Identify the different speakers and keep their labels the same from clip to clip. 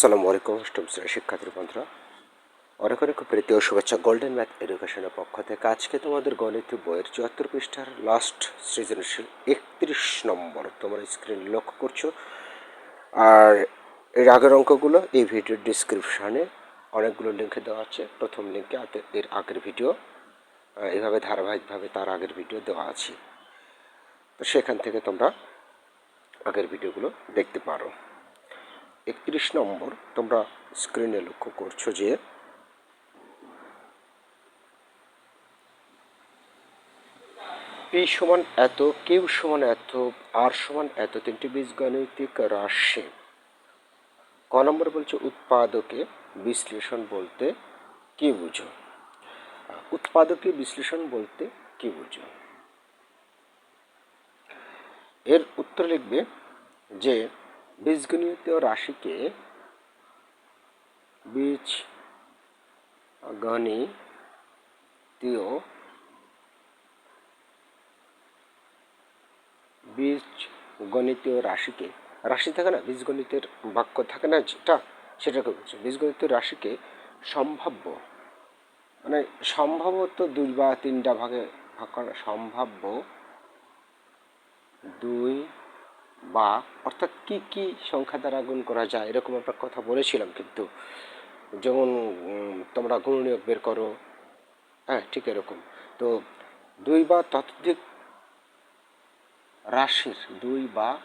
Speaker 1: সালামু আলাইকুম, অষ্টম শ্রেণির শিক্ষার্থী বন্ধুরা। অনেক অনেক প্রীতি ও শুভেচ্ছা গোল্ডেন ম্যাথ এডুকেশনের পক্ষ থেকে আজকে তোমাদের গণিত বইয়ের চুয়াত্তর পৃষ্ঠার লাস্ট সৃজনশীল একত্রিশ নম্বর তোমরা স্ক্রিন লক্ষ্য করছ। আর এর আগের অঙ্কগুলো এই ভিডিওর ডিসক্রিপশানে অনেকগুলো লিঙ্কে দেওয়া আছে। প্রথম লিঙ্কে এর আগের ভিডিও এভাবে ধারাবাহিকভাবে তার আগের ভিডিও দেওয়া আছে। তো সেখান থেকে তোমরা আগের ভিডিওগুলো দেখতে পারো। একত্রিশ নম্বর, তোমরা স্ক্রিনে লক্ষ্য করছ যে পি সমান এত কিউ সমান এত আর সমান এত তিনটি বীজগাণিতিক রাশি। ক নম্বর বলছে উৎপাদকে বিশ্লেষণ বলতে কি বুঝো? উৎপাদকে বিশ্লেষণ বলতে কি বুঝো? এর উত্তর লিখবে যে বীজগণিত রাশিকে বীজ গণিতীয় বীজ গণিতীয় রাশিকে, রাশি থাকে না, বীজগণিতের বাক্য থাকে না যেটা, সেটাকে বলছে। বীজগণিতীয় রাশিকে সম্ভাব্য মানে সম্ভবত দুই বা তিনটা ভাগে ভাগ করা, সম্ভাব্য দুই বা, অর্থাৎ কি কি সংখ্যা দ্বারা গুণ করা যায়? এরকম একটা কথা বলেছিলাম, কিন্তু যেমন তোমরা গুণনীয়ক বের করো। হ্যাঁ ঠিক এরকম। তো দুই বা ততোধিক রাশির, দুই বা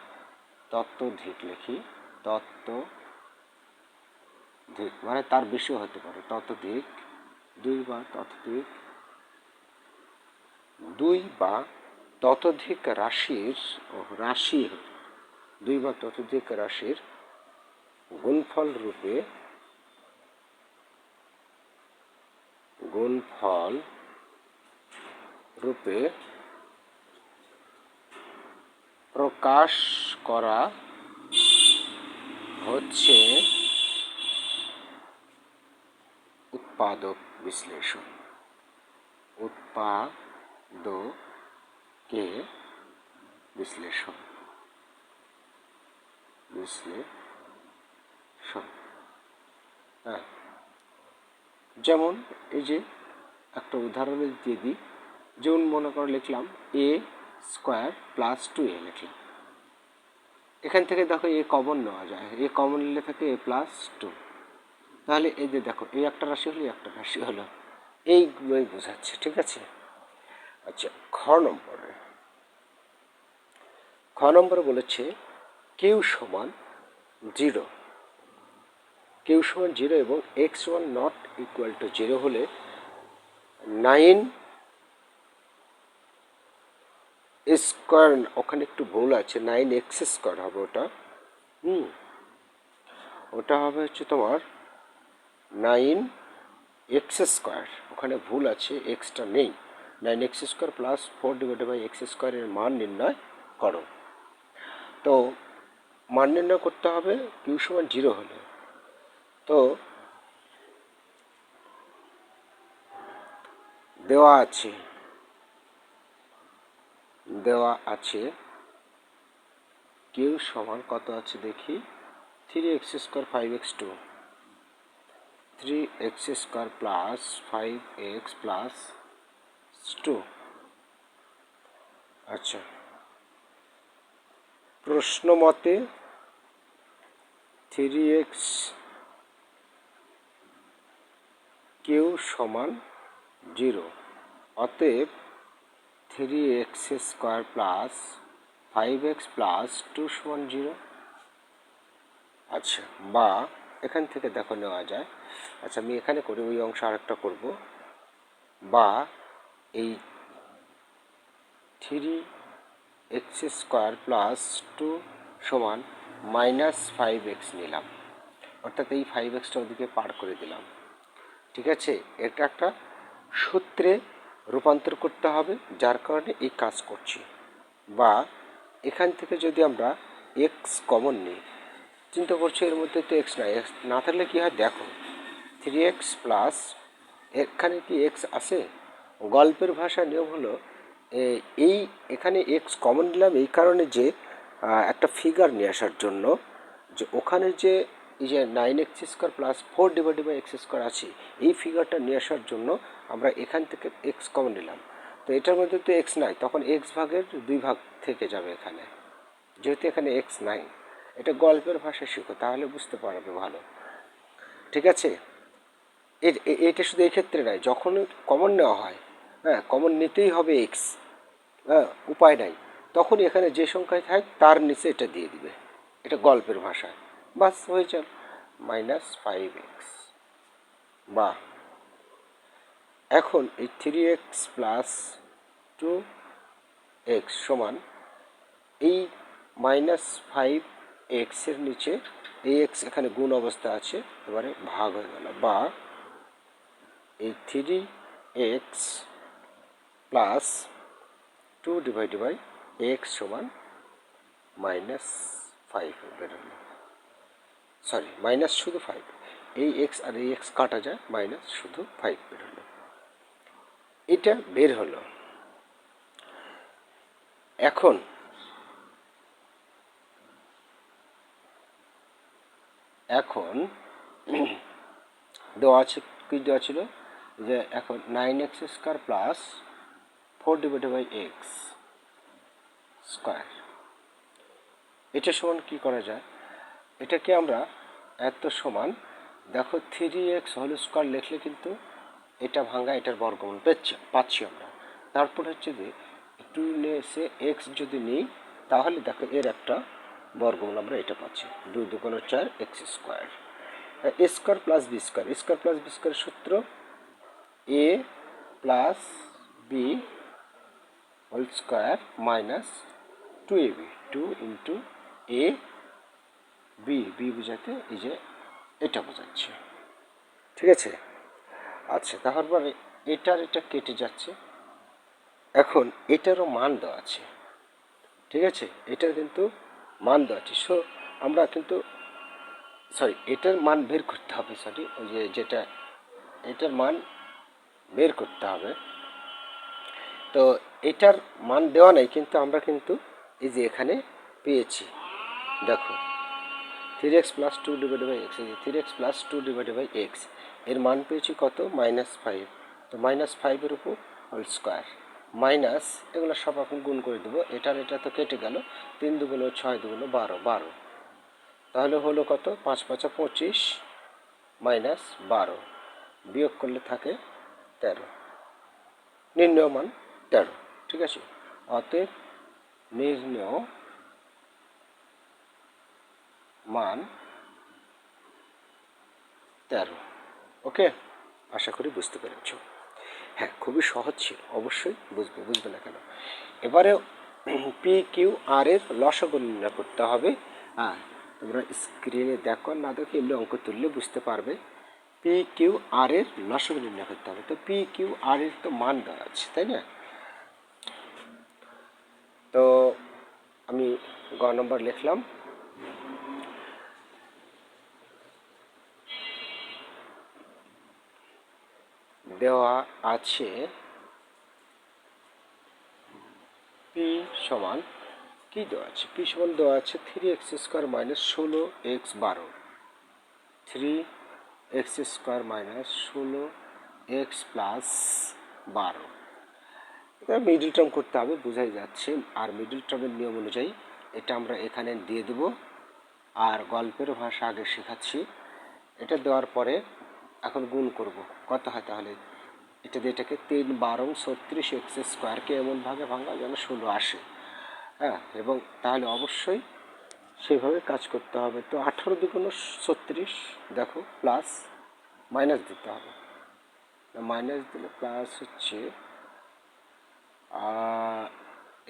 Speaker 1: ততোধিক লিখি, ততোধিক মানে তার বেশি হতে পারে। ততোধিক, দুই বা ততোধিক, দুই বা ততোধিক রাশির, ও রাশি দুই বা ততোধিক রাশির গুণফল রূপে গুণফল রূপে প্রকাশ করা হচ্ছে উৎপাদক বিশ্লেষণ। উৎপাদকে বিশ্লেষণ। বিশ্লেষণ হ্যাঁ। যেমন এই যে একটা উদাহরণ দিয়ে দিই। যেমন মনে করে লিখলাম A square plus two A লিখলাম। এখান থেকে দেখো এ কমন নেওয়া যায়। এ কমন নিলে থাকে এ প্লাস টু তাহলে এই যে দেখো, এই একটা রাশি হলো একটা রাশি হলো। এইগুলোই বোঝাচ্ছে, ঠিক আছে? আচ্ছা খ নম্বরে। খ নম্বরে বলেছে কিউ সমান জিরো। কিউ সমান জিরো এবং X one not equal to zero হলে নাইন স্কোয়ার, ওখানে একটু ভুল আছে, নাইন এক্স স্কোয়ার হবে ওটা। হুম, ওটা হবে হচ্ছে তোমার নাইন এক্স স্কোয়ার, ওখানে ভুল আছে, এক্সটা নেই। Nine X square plus four divided by X স্কোয়ারের মান নির্ণয় করো। তো মান নির্ণয় করতে হবে কিউ সমান জিরো হলে। তো, দেওয়া আছে দেওয়া আছে কিউ সমান কত আছে দেখি three X square five X two three X square plus five X plus two আচ্ছা। প্রশ্ন মতে থ্রি এক্স কিউ সমান জিরো। অতএব, three X square plus five X plus two সমান জিরো। আচ্ছা বা এখান থেকে দেখো নেওয়া যায়। আচ্ছা আমি এখানে করি ওই অংশ আরেকটা করব। বা এই three X square plus two সমান মাইনাস ফাইভ এক্স নিলাম। অর্থাৎ এই ফাইভ এক্সটা ওদিকে পার করে দিলাম। ঠিক আছে? এটা একটা সূত্রে রূপান্তর করতে হবে, যার কারণে এই কাজ করছি। বা এখান থেকে যদি আমরা এক্স কমন নিই, চিন্তা করছি এর মধ্যে তো এক্স নাই। এক্স না থাকলে কী হয়? দেখো থ্রি এক্স প্লাস এখানে কি এক্স আছে? গল্পের ভাষা নিয়ম হলো এই, এখানে এক্স কমন নিলাম এই কারণে যে একটা ফিগার নিয়ে আসার জন্য যে ওখানে যে, এই যে nine X square plus four divided by X square আছে, এই ফিগারটা নিয়ে আসার জন্য আমরা এখান থেকে এক্স কমন নিলাম। তো এটার মধ্যে তো এক্স নাই, তখন এক্স ভাগের দুই ভাগ থেকে যাবে এখানে। যেহেতু এখানে এক্স নাই, এটা গল্পের ভাষায় শিখো, তাহলে বুঝতে পারবে ভালো। ঠিক আছে? এটা শুধু এই ক্ষেত্রে নয় যখন কমন নেওয়া হয় হ্যাঁ কমন নিতেই হবে এক্স হ্যাঁ উপায় নাই। তখন এখানে যে সংখ্যায় থাক, তার নিচে এটা দিয়ে দিবে। এটা গল্পের ভাষায় বাস, হয়ে যাবে মাইনাস ফাইভ এক্স বা এখন এই three X plus two X সমান এই মাইনাস ফাইভ এক্সের নিচে এই এক্স এখানে গুণ অবস্থা আছে, এবারে ভাগ হয়ে গেল। বা এই three X plus two divided by X সমান মাইনাস ফাইভ বেরোলো সরি মাইনাস শুধু ফাইভ এই এক্স আর এই এক্স কাটা যায় মাইনাস শুধু ফাইভ বেরোলো এটা বের হলো। এখন এখন দেওয়া আছে, কি দেওয়া ছিল? যে এখন nine X square plus four divided by X square এটা সমান কী করা যায়? এটাকে আমরা এত সমান, দেখো থ্রি এক্স হোল স্কোয়ার লিখলে কিন্তু এটা ভাঙা এটার বর্গমূল পেচ্ছি পাচ্ছি আমরা। তারপর হচ্ছে যে টু এসে এক্স যদি নিই, তাহলে দেখো এর একটা বর্গমূল আমরা এটা পাচ্ছি, দুই দুগুণ চার X square A square plus B square square plus B square সূত্র A plus B whole square minus two A B two into A B B বোঝাতে এই যে এটা বোঝাচ্ছে। ঠিক আছে? আচ্ছা তারপরে এটার এটা কেটে যাচ্ছে। এখন এটারও মান দেওয়া আছে। ঠিক আছে? এটার কিন্তু মান দেওয়া আছে। সো আমরা কিন্তু সরি এটার মান বের করতে হবে সরি ওই যে যেটা, এটার মান বের করতে হবে। তো এটার মান দেওয়া নাই, কিন্তু আমরা কিন্তু এই যে এখানে পেয়েছি। দেখো three X plus two divided by X three X plus two divided by এক্সের মান পেয়েছি কত? মাইনাস ফাইভ তো মাইনাস ফাইভের উপর হোল স্কোয়ার মাইনাস এগুলো সব এখন গুণ করে দেবো। এটার এটা তো কেটে গেল। তিন দুগুলো ছয় দুগুলো বারো বারো। তাহলে হলো কত? পাঁচ পাঁচা পঁচিশ মাইনাস বারো। বিয়োগ করলে থাকে তেরো। নির্ণয় মান তেরো। ঠিক আছে? অতএব নির্ণয় মান তেরো। ওকে? আশা করি বুঝতে পেরেছ। হ্যাঁ খুবই সহজ ছিল, অবশ্যই বুঝবে বুঝবে না কেন? এবারে পি কিউ আর এর লসগু করতে হবে। হ্যাঁ তোমরা স্ক্রিনে দেখো, না দেখো এমনি অঙ্ক তুললে বুঝতে পারবে। পি কিউ আর এর লসগু নির্ণয় করতে হবে। তো পি কিউ আর এর তো মান দেওয়া আছে, তাই না? তো আমি গ নম্বর লিখলাম। দেওয়া আছে পি সমান, কি দেওয়া আছে? পি সমান দেওয়া আছে থ্রি এক্স স্কোয়ার মাইনাস ষোলো এক্স বারো। থ্রি এক্স স্কোয়ার মাইনাস ষোলো এক্স প্লাস বারো। মিডিল টার্ম করতে হবে, বোঝাই যাচ্ছে। আর মিডিল টার্মের নিয়ম অনুযায়ী এটা আমরা এখানে দিয়ে দেব। আর গল্পের ভাষা আগে শেখাচ্ছি। এটা দেওয়ার পরে এখন গুণ করব। কত হয় তাহলে? এটা দিয়ে এটাকে তিন বারো ছত্রিশ এক্স স্কোয়ারকে এমনভাবে ভাঙা যেন ষোলো আসে। হ্যাঁ এবং তাহলে অবশ্যই সেভাবে কাজ করতে হবে। তো আঠারো দুগুণ ছত্রিশ, দেখো প্লাস মাইনাস দিতে হবে। মাইনাস দিলে প্লাস হচ্ছে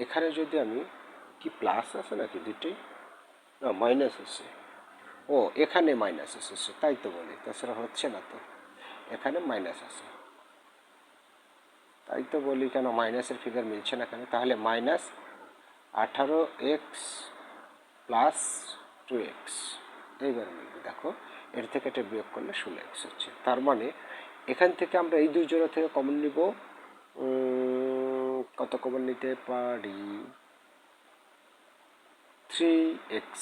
Speaker 1: এখানে যদি আমি কি প্লাস আছে নাকি দুটোই না মাইনাস আছে। ও, এখানে মাইনাস এসেছে তাই তো বলি। তাছাড়া হচ্ছে না তো। এখানে মাইনাস আছে। তাই তো বলি কেন মাইনাসের ফিগার মিলছে না কেন? তাহলে মাইনাস আঠারো এক্স প্লাস টু এক্স এইবার মিলবে দেখো, এর থেকে এটা বিয়োগ করলে ষোলো এক্স হচ্ছে। তার মানে এখান থেকে আমরা এই জোড়া থেকে কমন নিব কত কমন নিতে পারি? Three X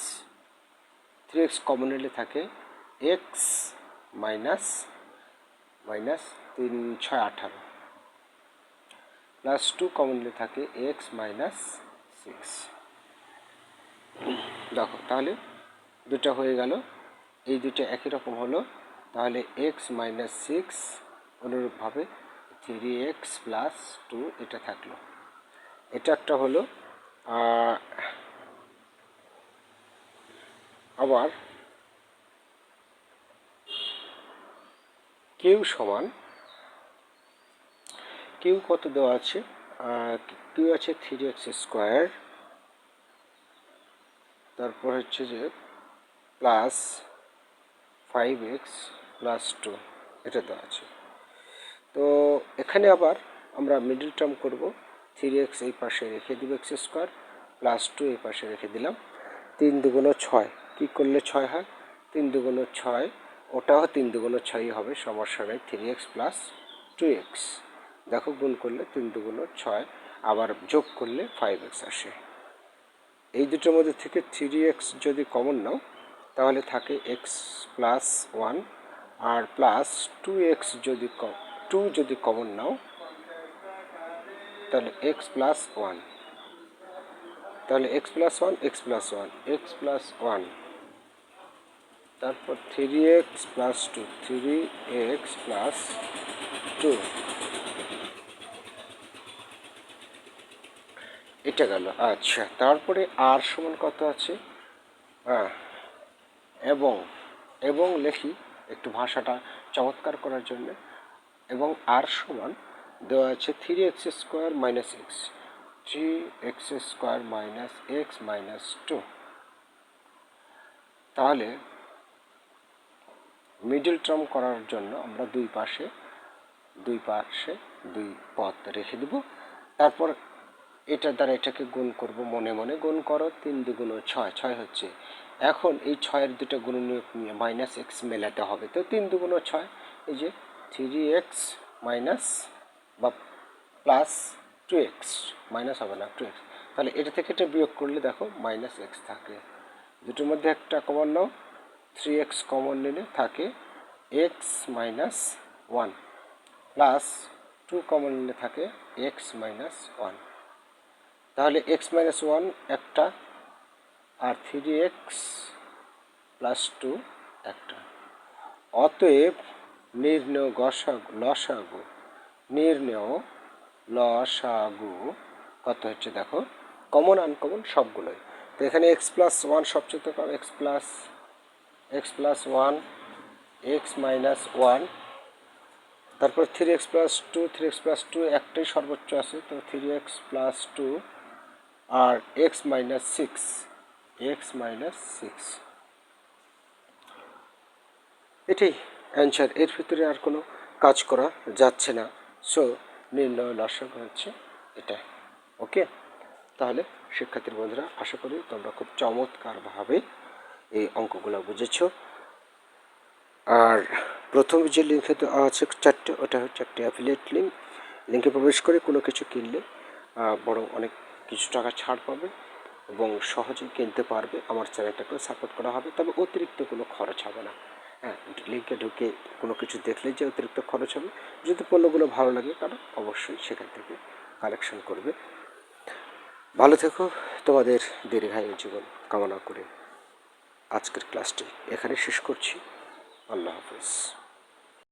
Speaker 1: three X common নিলে থাকে এক্স মাইনাস মাইনাস তিন, ছয়, আঠারো। প্লাস টু কমনলি থাকে এক্স মাইনাস সিক্স দেখো, তাহলে দুটো হয়ে গেল। এই দুটো একই রকম হলো। তাহলে এক্স মাইনাস সিক্স অনুরূপভাবে থ্রি এক্স প্লাস টু এটা থাকল। এটা একটা হলো আবার কিউ সমান, কিউ কত দেওয়া আছে? কিউ আছে থ্রি এক্স স্কোয়ার তারপর হচ্ছে যে plus five X plus two এটা দেওয়া আছে। তো এখানে আবার আমরা মিডল টার্ম করব। থ্রি এক্স এই পাশে রেখে দিব এক্স স্কোয়ার প্লাস টু এই পাশে রেখে দিলাম। তিন দুগুণ ছয়, কী করলে ছয় হয়? তিন দুগুণ ছয়, ওটাও তিন দুগুণ ছয়ই হবে, সমস্যা নেই three X plus two X দেখো গুণ করলে তিন দুগুণ ছয়, আবার যোগ করলে ফাইভ এক্স আসে। এই দুটোর মধ্যে থেকে থ্রি এক্স যদি কমন নাও, তাহলে থাকে এক্স প্লাস ওয়ান আর প্লাস টু এক্স যদি টু যদি কমন নাও, তাহলে এক্স প্লাস ওয়ান তাহলে X plus one X plus one X plus one তারপর three X plus two three X plus two এটা গেল আচ্ছা তারপরে আর সমান কত আছে? হ্যাঁ এবং এবং লেখি একটু ভাষাটা চমৎকার করার জন্য। এবং আর সমান দেওয়া আছে three X square minus X three X square minus X minus two তাহলে মিডল টার্ম করার জন্য আমরা দুই পাশে দুই পাশে দুই পথ রেখে দেব। তারপর এটার দ্বারা এটাকে গুণ করব মনে মনে। গুণ করো তিন দুগুণ ছয় ছয় হচ্ছে এখন এই ছয়ের দুটো গুণনীয়ক নিয়ে মাইনাস এক্স মেলাতে হবে। তো তিন দুগুণ ছয়, এই যে থ্রি এক্স মাইনাস বা প্লাস টু এক্স মাইনাস হবে না টু এক্স তাহলে এটা থেকে এটা বিয়োগ করলে দেখো মাইনাস এক্স থাকে। দুটোর মধ্যে একটা কমন নাও থ্রি এক্স কমন নিলে থাকে X minus one plus two common নিলে থাকে এক্স মাইনাস ওয়ান তাহলে এক্স মাইনাস ওয়ান একটা, আর থ্রি এক্স প্লাস টু একটা। অতএব নির্ণয় গসাগু, লসাগু, নির্ণয় লসাগু, কত হচ্ছে দেখো? কমন আনকমন সবগুলোই। তো এখানে এক্স প্লাস ওয়ান সবচেয়ে কম X plus X plus one X minus one তারপর three X plus two three X plus two একটাই সর্বোচ্চ আছে, তো থ্রি এক্স প্লাস টু আর X minus six X minus six এটাই। অ্যান্সার। এর ভিতরে আর কোনো কাজ করা যাচ্ছে না। সো নির্ণয় লসক হচ্ছে এটা ওকে তাহলে, শিক্ষার্থীর বন্ধুরা, আশা করি তোমরা খুব চমৎকারভাবে এই অঙ্কগুলো বুঝেছ। আর প্রথম যে লিঙ্কে তো আছে চারটে, ওটা হচ্ছে একটি অ্যাফিলিয়েট লিঙ্ক লিঙ্কে প্রবেশ করে কোনো কিছু কিনলে বড় অনেক কিছু টাকা ছাড় পাবে এবং সহজেই কিনতে পারবে। আমার চ্যানেলটাকে সাপোর্ট করা হবে। তবে অতিরিক্ত কোনো খরচ হবে না। হ্যাঁ লিঙ্কে ঢুকে কোনো কিছু দেখলে যে অতিরিক্ত খরচ হবে, যদি পণ্যগুলো ভালো লাগে তারা অবশ্যই সেখান থেকে কালেকশন করবে। ভালো থেকো, তোমাদের দীর্ঘায়ু জীবন কামনা করে আজকের ক্লাসটি এখানে শেষ করছি। আল্লাহ হাফিজ।